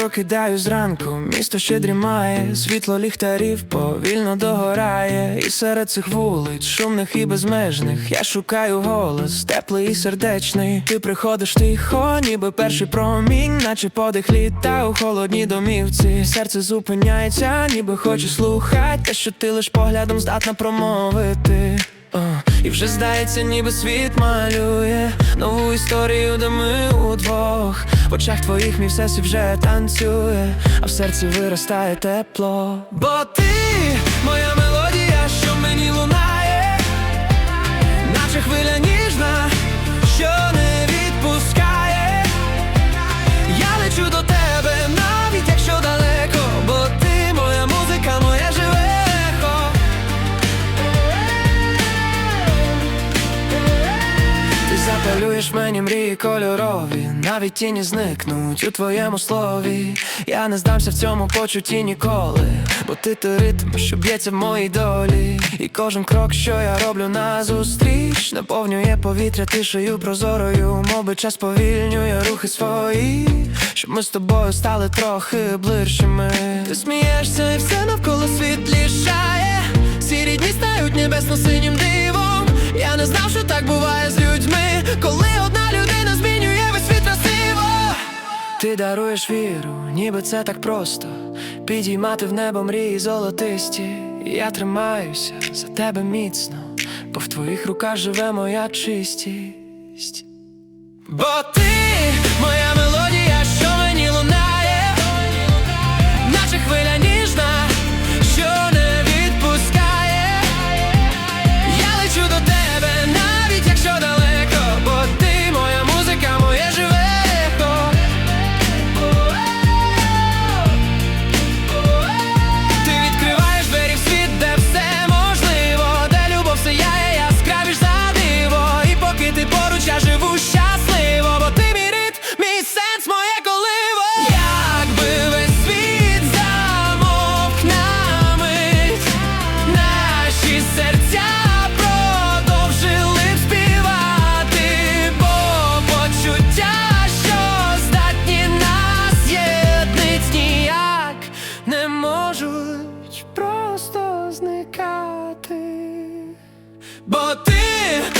прокидаюсь зранку, місто ще дрімає, світло ліхтарів повільно догорає, і серед цих вулиць, шумних і безмежних, я шукаю голос, теплий і сердечний. Ти приходиш тихо, ніби перший промінь, наче подих літа у холодній домівці. Серце зупиняється, ніби хоче слухати, те, що ти лиш поглядом здатна промовити. О, і вже здається, ніби світ малює нову історію, де ми удвох. В очах твоїх мій все вже танцює, а в серці виростає тепло. Бо ти моя мелодія, що мені лунає, наче хвиля ніжна, що не відпускає. Я лечу до тебе, Ти запалюєш мені мрії кольорові, навіть тіні зникнуть у твоєму слові. Я не здамся в цьому почутті ніколи, бо ти той ритм, що б'ється в моїй долі. І кожен крок, що я роблю назустріч, наповнює повітря тишею прозорою, моби час повільнює рухи свої, щоб ми з тобою стали трохи ближчими. Ти смієшся, і все навколо світлішає. Сірі дні стають небесно-синім дивом. Я не знав, що так буває з людьми, коли одна людина змінює весь світ красиво. Ти даруєш віру, ніби це так просто. Підіймати в небо мрії золотисті. Я тримаюся за тебе міцно, бо в твоїх руках живе моя чистість. Бо ти yeah.